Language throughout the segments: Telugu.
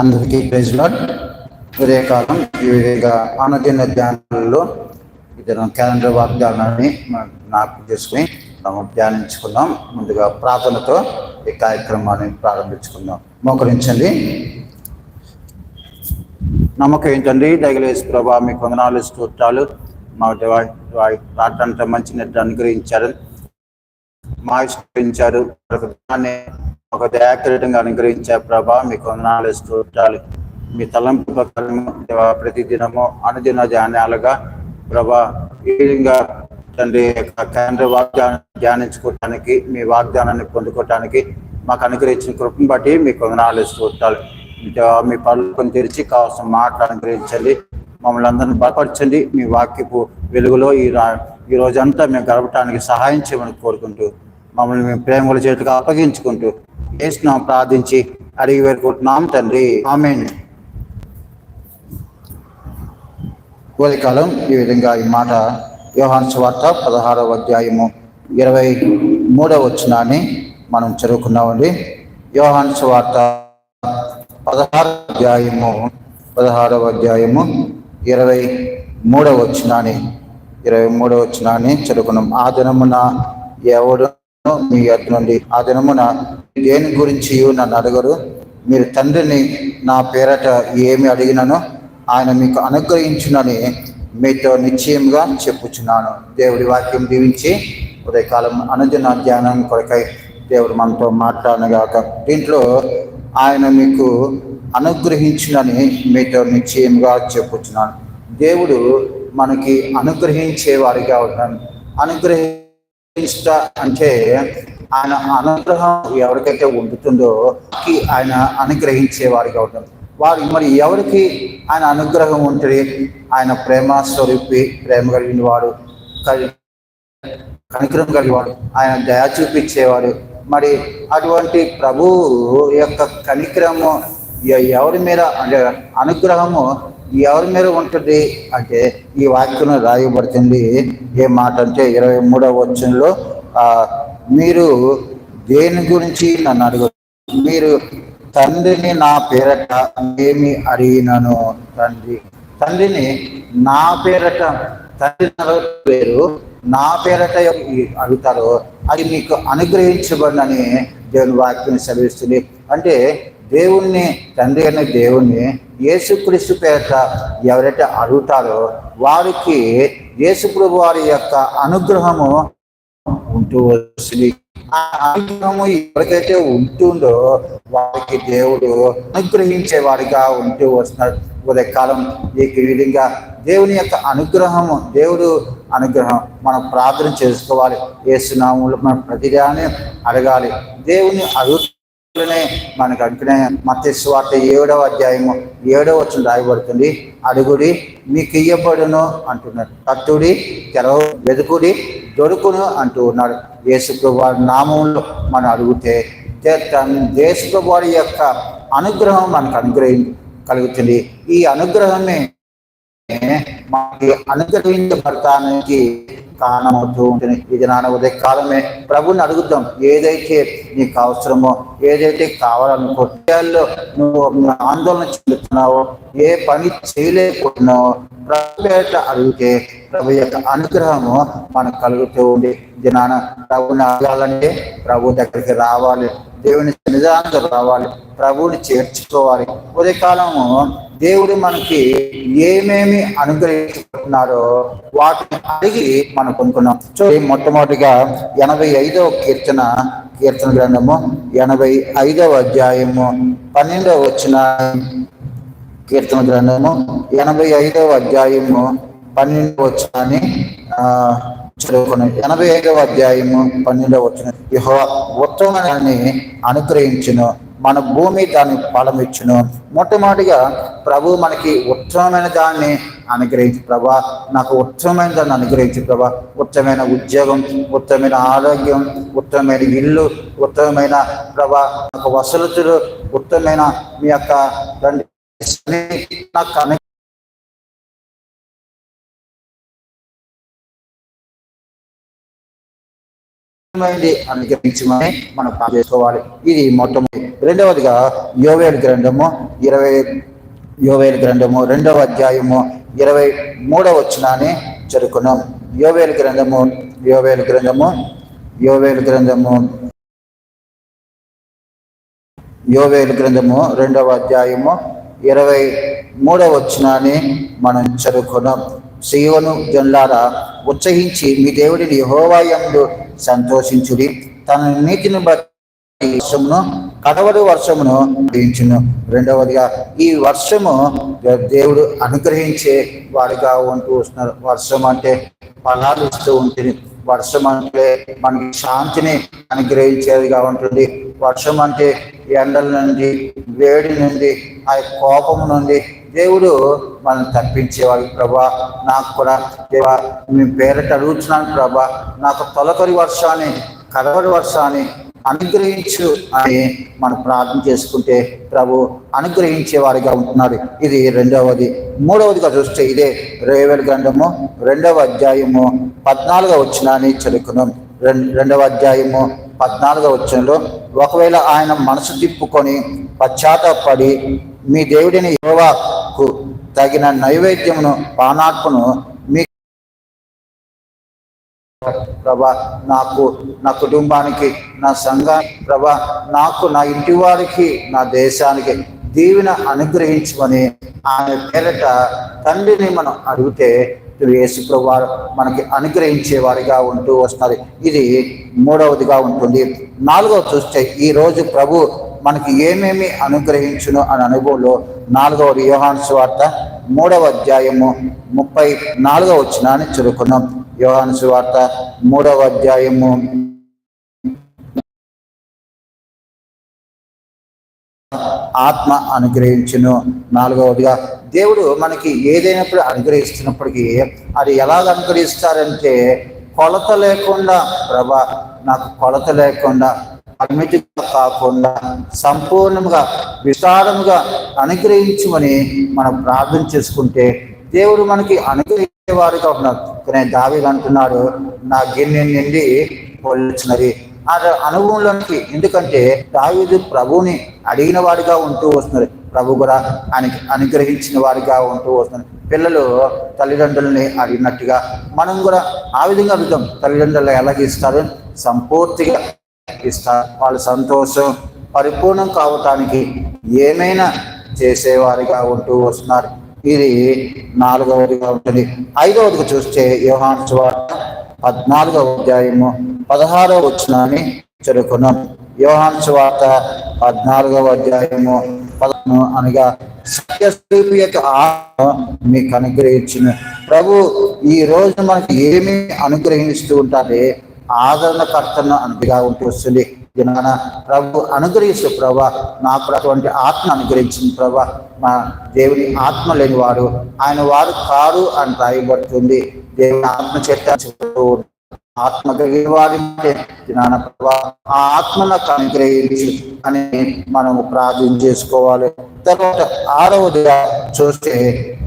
అందరికీ ప్రైజ్ లాడ్. ఉదయకాలం ఈ విధంగా అనుదిన ధ్యానాలలో క్యాలెండర్ వాగ్దానాన్ని మనం జ్ఞాపకం చేసుకుని మనం ధ్యానించుకుందాం. ముందుగా ప్రార్థనతో ఈ కార్యక్రమాన్ని ప్రారంభించుకుందాం. మోకరించండి. నమ్మకం ఏంటండి? దయగలేసు ప్రభా మీకు వందనాలు స్తోత్రాలు. మా ప్రార్థనతో మంచి నిద్ర అనుగ్రహించారు. మా ఇష్టించారు ఒక దయాకరంగా అనుగ్రహించే ప్రభా మీకు వందనాలు స్తోత్రాలు. మీ తలంపు ప్రకారం ప్రతి దినము అనుదిన ధ్యానాలుగా ప్రభా ఈ విధంగా తండ్రి యొక్క కేంద్ర వాగ్దానం ధ్యానించుకోవటానికి మీ వాగ్దానాన్ని పొందుకోవటానికి మాకు అనుగ్రహించిన కృపను బట్టి మీకు వందనాలు స్తోత్రాలు. మీ పనులను తెరిచి కావాల్సిన మాటలు అనుగ్రహించండి. మమ్మల్ని అందరిని బలపరచండి. మీ వాక్యపు వెలుగులో ఈ రా ఈ రోజంతా మేము గడపడానికి సహాయం చేయమని కోరుకుంటూ మమ్మల్ని మేము ప్రేమల చేతులకు అప్పగించుకుంటూ వేసినాం ప్రార్థించి అడిగి వేడుకుంటున్నాం తండ్రి. ఆమెన్. ఉదయకాలం ఈ విధంగా ఈ మాట యోహాన్ వార్త పదహారవ అధ్యాయము ఇరవై మూడవ వచ్చినాన్ని మనం చదువుకున్నామండి. యోహాన్ వార్త పదహారవ అధ్యాయము పదహారవ అధ్యాయము ఇరవై మూడవ వచ్చినాన్ని ఇరవై మూడవ వచ్చినాన్ని చదువుకున్నాం. ఆ దినమున ఎవడు మీ యొద్ద నుండి ఆ దినమున దేని గురించి నన్ను అడగరు? మీరు తండ్రిని నా పేరట ఏమి అడిగినను ఆయన మీకు అనుగ్రహించునని మీతో నిశ్చయంగా చెప్పుచున్నాను. దేవుడి వాక్యం దీవించి ఉదయకాలం అనుదిన ధ్యానం కొరకై దేవుడు మనతో మాట్లాడనగాక. దీంట్లో ఆయన మీకు అనుగ్రహించునని మీతో నిశ్చయంగా చెప్పుచున్నాను. దేవుడు మనకి అనుగ్రహించేవాడిగా ఉన్నాను ఇష్ట అంటే ఆయన అనుగ్రహం ఎవరికైతే ఉంటుందో ఆయన ఆయన అనుగ్రహించేవాడిగా ఉంటుంది. వారు మరి ఎవరికి ఆయన అనుగ్రహం ఉంటుంది? ఆయన ప్రేమ స్వరూపి ప్రేమ కలిగిన వాడు కలి- కనికరం కలిగినవాడు ఆయన దయ చూపించేవాడు. మరి అటువంటి ప్రభు యొక్క కనికరము ఎవరి మీద అంటే అనుగ్రహము ఎవరి మీద ఉంటుంది? అంటే ఈ వాక్యం రాయబడుతుంది. ఏ మాట అంటే ఇరవై మూడవ వచనంలో మీరు దేని గురించి నన్ను అడుగు మీరు తండ్రిని నా పేరట ఏమి అడిగినను తండ్రి? తండ్రిని నా పేరట తండ్రి పేరు నా పేరట అడుగుతారో అది మీకు అనుగ్రహించబడినని దేవుని వాక్యం సెలవిస్తుంది. అంటే దేవుణ్ణి తండ్రి అనే దేవుణ్ణి యేసుక్రీస్తు పేరట ఎవరైతే అడుగుతారో వారికి యేసుప్రభు వారి యొక్క అనుగ్రహము ఉంటూ వస్తుంది. ఆ అనుగ్రహము ఎవరికైతే ఉంటుందో వారికి దేవుడు అనుగ్రహించే వాడిగా ఉంటూ వస్తున్నాడు. ఉదయకాలం ఈ విధంగా దేవుని యొక్క అనుగ్రహము దేవుడు అనుగ్రహం మనం ప్రార్థన చేసుకోవాలి. ఏసునాములు మనం ప్రతిదాన్ని అడగాలి. దేవుని అడుగు మనకు అనుకునే మత్స్య స్వార్థ ఏడవ అధ్యాయము ఏడవ వచ్చిన రాయబడుతుంది. అడుగుడి మీకు ఇయ్యబడును అంటున్నాడు. కత్తుడి తెరవ వెదుకుడి దొరుకును అంటూ ఉన్నాడు. యేసుప్రభు వారి నామంలో మనం అడిగితే దేశప్రభు వారి యొక్క అనుగ్రహం మనకు అనుగ్రహం కలుగుతుంది. ఈ అనుగ్రహమే మనకి అనుగ్రహించబడటానికి కారణమవుతూ ఉంటుంది. ఇది నాన్న ఉదయ కాలమే ప్రభుని అడుగుతాం ఏదైతే నీకు అవసరమో ఏదైతే కావాలనుకో విషయాల్లో నువ్వు ఆందోళన చెందుతున్నావో ఏ పని చేయలేకపోతున్నావో ప్రభు అడిగితే ప్రభు యొక్క అనుగ్రహము మనకు కలుగుతూ ఉంది. దినాన ప్రభుని అడగాలంటే ప్రభు దగ్గరికి రావాలి. దేవుని సన్నిధానంలో రావాలి. ప్రభువుని చేర్చుకోవాలి. ఉదయకాలము దేవుడు మనకి ఏమేమి అనుగ్రహించుకుంటున్నారో వాటిని అడిగి మనం కొనుక్కున్నాం. సో మొట్టమొదటిగా ఎనభై ఐదవ కీర్తన కీర్తన గ్రంథము ఎనభై ఐదవ అధ్యాయము పన్నెండవ వచ్చిన కీర్తన గ్రంథము ఎనభై ఐదవ అధ్యాయము పన్నెండవ వచ్చాని చదువుకున్నాం. ఎనభై ఐదవ అధ్యాయము పన్నెండవ వచ్చిన యహో ఉత్తమాన్ని అనుగ్రహించును. మన భూమి దాని ఫలమిచ్చును మొట్టమొదటిగా ప్రభు మనకి ఉత్తమమైన దాన్ని అనుగ్రహించి ప్రభా. నాకు ఉత్తమమైన దాన్ని అనుగ్రహించు ప్రభా. ఉత్తమమైన ఉద్యోగం ఉత్తమైన ఆరోగ్యం ఉత్తమమైన ఇల్లు ఉత్తమమైన ప్రభా నాకు వసతులు ఉత్తమమైన మీ యొక్క నాకు అనుగ్రహించమని మనం చేసుకోవాలి. ఇది మొట్టమొదటి రెండవదిగా యోవేలు గ్రంథము ఇరవై యోవేలు గ్రంథము రెండవ అధ్యాయము ఇరవై మూడవ వచ్చినాన్ని చదువుకున్నాం. యోవేలు గ్రంథము యోవేలు గ్రంథము యోవేలు గ్రంథము యోవేలు గ్రంథము రెండవ అధ్యాయము ఇరవై మూడవ వచ్చినాన్ని మనం చదువుకున్నాం. సీవను జన్లారా ఉత్సహించి మీ దేవుడిని యహోవాయందు సంతోషించుడి. తన నీతిని బట్టి వర్షమును కడవడి వర్షమును దీంచును రెండవదిగా ఈ వర్షము దేవుడు అనుగ్రహించే వాడిగా ఉంటూ వస్తున్నారు. వర్షం అంటే ఫలాలు ఇస్తూ ఉంటుంది వర్షం అంటే మనకి శాంతిని అనుగ్రహించేదిగా ఉంటుంది. వర్షం అంటే ఎండల నుండి వేడి నుండి ఆ కోపం నుండి దేవుడు మనం తప్పించేవాడు ప్రభా. నాకు కూడా దేవా మీ పేరట అడుగుతున్నాను ప్రభా. నాకు తొలకరి వర్షాన్ని కడవరి వర్షాన్ని అనుగ్రహించు అని మనం ప్రార్థన చేసుకుంటే ప్రభు అనుగ్రహించే వారిగా ఉంటున్నాడు. ఇది రెండవది. మూడవదిగా చూస్తే ఇదే రేవెల్ గ్రంథము రెండవ అధ్యాయము పద్నాలుగో వచ్చినాన్ని చదువుకున్నాం రెండవ అధ్యాయము పద్నాలుగో వచ్చినలో ఒకవేళ ఆయన మనసు తిప్పుకొని పశ్చాత్తపడి మీ దేవుడిని యోవాకు తగిన నైవేద్యమును పానార్పును మీ ప్రభా నాకు నా కుటుంబానికి నా సంఘ ప్రభా నాకు నా ఇంటి వారికి నా దేశానికి దీవెన అనుగ్రహించమని ఆయన పేరట తండ్రిని మనం అడిగితే యేసు వారు మనకి అనుగ్రహించే వారిగా ఉంటూ వస్తున్నారు ఇది మూడవదిగా ఉంటుంది. నాలుగవ చూస్తే ఈ రోజు ప్రభు మనకి ఏమేమి అనుగ్రహించును అని అనుభవంలో నాలుగవ యోహాన్ వార్త మూడవ అధ్యాయము ముప్పై నాలుగవ వచ్చినాన్ని చదువుకున్నాం యోహాన్ స్వార్త మూడవ అధ్యాయము ఆత్మ అనుగ్రహించును నాలుగవదిగా. దేవుడు మనకి ఏదైనప్పుడు అనుగ్రహిస్తున్నప్పటికీ అది ఎలాగ అనుగ్రహిస్తారంటే కొలత లేకుండా ప్రభా నాకు కొలత లేకుండా పరిమితిగా కాకుండా సంపూర్ణంగా విశాలముగా అనుగ్రహించమని మనం ప్రార్థన చేసుకుంటే దేవుడు మనకి అనుగ్రహించేవారుగా ఉన్నారు కానీ దావి అంటున్నాడు నా గిన్నె నిండి పోల్చినది ఆ అనుభవంలోనికి ఎందుకంటే దావీదు ప్రభుని అడిగిన వాడిగా ఉంటూ వస్తున్నారు. ప్రభు కూడా ఆయనకి అనుగ్రహించిన వారిగా ఉంటూ వస్తున్నారు. పిల్లలు తల్లిదండ్రులని అడిగినట్టుగా మనం కూడా ఆ విధంగా అడుగుతాం. తల్లిదండ్రులు ఎలాగిస్తారు సంపూర్తిగా ఇస్తారు వాళ్ళ సంతోషం పరిపూర్ణం కావటానికి ఏమైనా చేసేవారిగా ఉంటూ వస్తున్నారు. ఇది నాలుగవదిగా ఉంటుంది. ఐదవదిగా చూస్తే యోహాన్ స్వార్త పద్నాలుగవ అధ్యాయము పదహారవ వచ్చినాన్ని చెరుకున్నాం యోహాన్ స్వార్త పద్నాలుగవ అధ్యాయము పదను అనగా సత్యస్వరూపి యొక్క ఆత్మ మీకు అనుగ్రహించిన. ప్రభు ఈ రోజు మనకి ఏమి అనుగ్రహిస్తూ ఉంటారే? ఆదరణకర్తను అనిపిగా ఉంటూ వస్తుంది దినాన ప్రభు అనుగ్రహిస్తూ ప్రభా నాకు అటువంటి ఆత్మ అనుగ్రహించింది ప్రభా. మా దేవుని ఆత్మ లేని వాడు ఆయన వారు కారు అని రాయబడుతుంది. దేవుని ఆత్మ చెట్టు ఆత్మ కలిగిన వారి దినాన ప్రభా. ఆ ఆత్మ నాకు అనుగ్రహించి అని మనం ప్రార్థన చేసుకోవాలి. తర్వాత ఆరవదిగా చూస్తే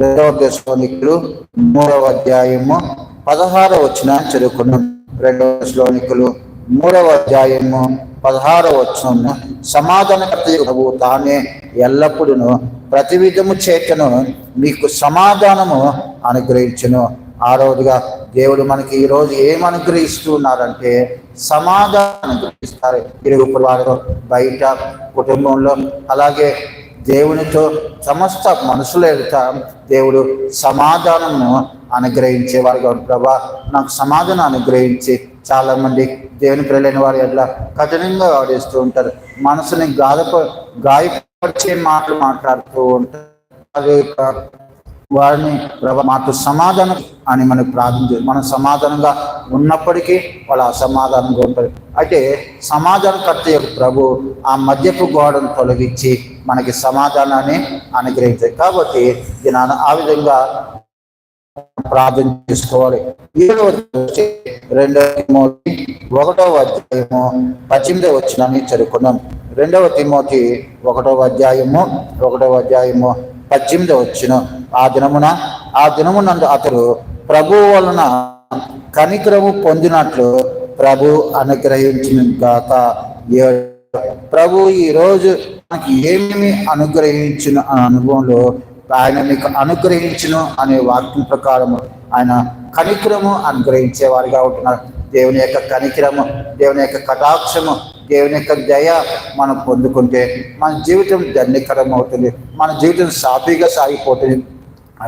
రెండవ దశలోనికులు మూడవ అధ్యాయము పదహారవ వచ్చిన చదువుకున్నాం రెండవ శ్లోనికులు మూడవ అధ్యాయము పదహారవ వచ్చిన సమాధానకర్త ప్రభు తానే ఎల్లప్పుడూ ప్రతి విధము చేతను మీకు సమాధానము అనుగ్రహించను. ఆ రోజుగా దేవుడు మనకి ఈరోజు ఏం అనుగ్రహిస్తున్నారంటే సమాధానం అనుగ్రహిస్తారు. ఇరుగు వారు బయట కుటుంబంలో అలాగే దేవునితో సమస్త మనుషుల ఎదుట దేవుడు సమాధానము అనుగ్రహించేవారుగా ప్రభా నాకు సమాధానం అనుగ్రహించి చాలామంది దేవునికి దేవుని పిల్లలైన వారు ఎట్లా కఠినంగా వాడేస్తూ ఉంటారు. మనసుని గాయప గాయపరిచే మాటలు మాట్లాడుతూ ఉంటారు. వారిని ప్రభా మాతో సమాధానం అని మనకు ప్రార్థించారు మనం సమాధానంగా ఉన్నప్పటికీ వాళ్ళు అసమాధానంగా ఉంటారు అయితే సమాధానకర్త యొక్క ప్రభు ఆ మద్యపు గోడను తొలగించి మనకి సమాధానాన్ని అనుగ్రహించారు కాబట్టి దీని ఆ విధంగా ప్రార్థన చేసుకోవాలి. ఏడవ రెండవ తిమోతి ఒకటవ అధ్యాయము పద్దెనిమిదవ వచ్చిన చదువుకున్నాం రెండవ తిమోతి ఒకటవ అధ్యాయము ఒకటవ అధ్యాయము పద్దెనిమిది వచ్చిన ఆ దినమున ఆ దినమునందు అతడు ప్రభు వలన కనికరము పొందినట్లు ప్రభు అనుగ్రహించిన గాక ప్రభు ఈ రోజు మనకి ఏమేమి అనుగ్రహించిన అనుభవంలో ఆయన మీకు అనుగ్రహించును అనే వాక్యం ప్రకారము ఆయన కనికరము అనుగ్రహించేవారిగా ఉంటున్నారు. దేవుని యొక్క కనికరము దేవుని యొక్క కటాక్షము దేవుని యొక్క దయ మనం పొందుకుంటే మన జీవితం దండికరం అవుతుంది మన జీవితం సాఫీగా సాగిపోతుంది.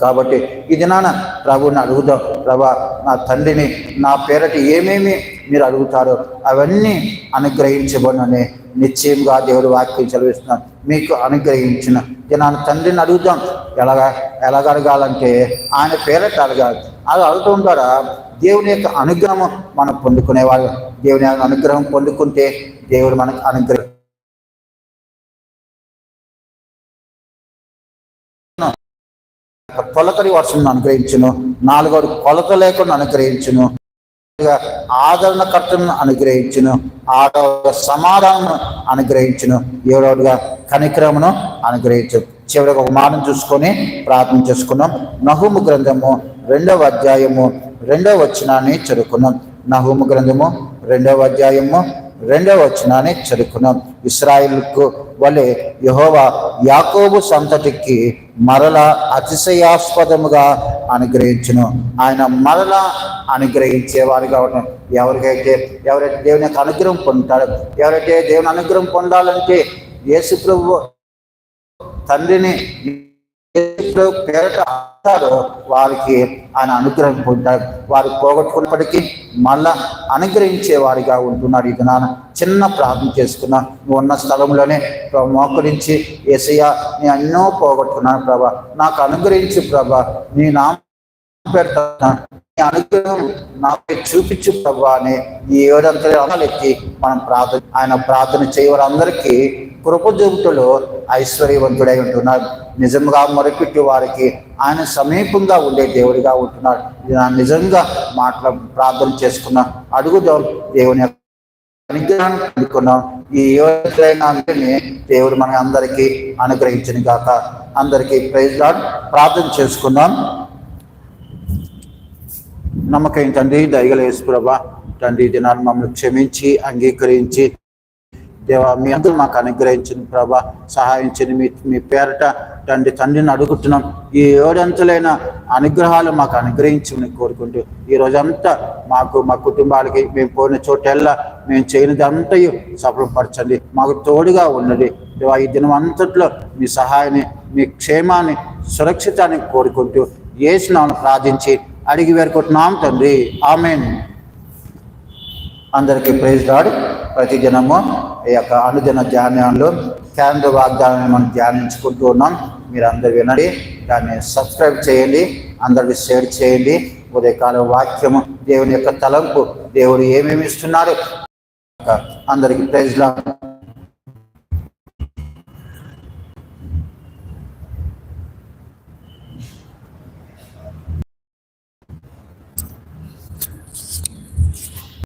కాబట్టి ఈ దినాన ప్రభుని అడుగుదాం ప్రభా నా తండ్రిని నా పేరటి ఏమేమి మీరు అడుగుతారో అవన్నీ అనుగ్రహించబడినని నిశ్చయంగా దేవుడు వాక్యం చదివిస్తున్నాను మీకు అనుగ్రహించిన. నా తండ్రిని అడుగుతాం ఎలాగ ఎలాగడగాలంటే ఆయన పేరట అడగాలి. అది అడగటం ద్వారా దేవుని యొక్క అనుగ్రహం మనం పొందుకునేవాళ్ళు. దేవుని యొక్క అనుగ్రహం పొందుకుంటే దేవుడు మనకు అనుగ్రహం. కొలతని వర్షం అనుగ్రహించును. నాలుగోడు కొలత లేకుండా అనుగ్రహించును. ఆదరణకర్తను అనుగ్రహించును ఆరవ సమాధానం అనుగ్రహించును. ఏడవడుగా కనిక్రమను అనుగ్రహించు. చివరికి ఒక మాటను చూసుకొని ప్రార్థన చేసుకున్నాం. నహుము గ్రంథము రెండవ అధ్యాయము రెండవ వచనాన్ని చదువుకున్నాం. నహుము గ్రంథము రెండవ అధ్యాయము రెండవ వచనాన్ని చదువుకున్నాం. ఇస్రాయిల్కు వలె యహోవా యాకోబు సంతతికి మరల అతిశయాస్పదముగా అనుగ్రహించును. ఆయన మరల అనుగ్రహించేవారు ఉండడం ఎవరికైతే ఎవరైతే దేవుని యొక్క అనుగ్రహం పొందుతాడు ఎవరైతే దేవుని అనుగ్రహం పొందాలంటే యేసు ప్రభు తండ్రిని పేరట అంటారో వారికి ఆయన అనుగ్రహం పొందారు. వారు పోగొట్టుకున్నప్పటికీ మళ్ళా అనుగ్రహించే వారిగా ఉంటున్నాడు ఇది నాన్న చిన్న ప్రార్థన చేసుకున్నా నువ్వు ఉన్న స్థలంలోనే మోకరించి ఏసయ్య నేను ఎన్నో పోగొట్టుకున్నాను ప్రభా. నాకు అనుగ్రహించు ప్రభా. నీ నామ పెడతా అనుగ్రహం నాపై చూపించు ప్రభా అని ఈ ఏడంతలు ఎత్తి మనం ప్రార్థన ఆయన ప్రార్థన చేయవారందరికీ కృపజూపుతులు ఐశ్వర్యవంతుడై ఉంటున్నాడు. నిజంగా మొరపెట్టి వారికి ఆయన సమీపంగా ఉండే దేవుడిగా ఉంటున్నాడు. నిజంగా మాట్లా ప్రార్థన చేసుకున్నాం అడుగుదాం దేవుని అనుగ్రహం అందుకున్నాం ఈ యువతైన అందరినీ దేవుడు మన అందరికీ అనుగ్రహించిన గాక. అందరికీ ప్రైజ్ ప్రార్థన చేసుకుందాం. నమ్మకం తండ్రి దయగల యేసుప్రభ తండ్రి దినాన్ని మమ్మల్ని క్షమించి అంగీకరించి దేవా మీ అందరూ మాకు అనుగ్రహించింది ప్రభా సహాయించని మీ మీ పేరట తండ్రి తండ్రిని అడుగుతున్నాం. ఈ ఏడంతులైన అనుగ్రహాలు మాకు అనుగ్రహించమని కోరుకుంటూ ఈ రోజంతా మాకు మా కుటుంబాలకి మేము పోయిన చోటెల్లా మేము చేయనిదంతయు సఫలపరచండి. మాకు తోడుగా ఉన్నది ఈ దినం అంతట్లో మీ సహాయాన్ని మీ క్షేమాన్ని సురక్షితాన్ని కోరుకుంటూ ఏసునామను ప్రార్థించి అడిగి వేరుకుంటున్నాం తండ్రి. ఆమెను. అందరికీ ప్రైజ్ రాడు ప్రతిదినము ఈ యొక్క అనుదిన ధ్యానాలు క్యాలెండర్ వాగ్దానాన్ని మనం ధ్యానించుకుంటూ ఉన్నాం. మీరు అందరు వినండి దాన్ని సబ్స్క్రైబ్ చేయండి అందరికి షేర్ చేయండి. ఉదయకాల వాక్యము దేవుని యొక్క తలంపు దేవుడు ఏమేమి ఇస్తున్నారు అందరికి ప్రైజ్లా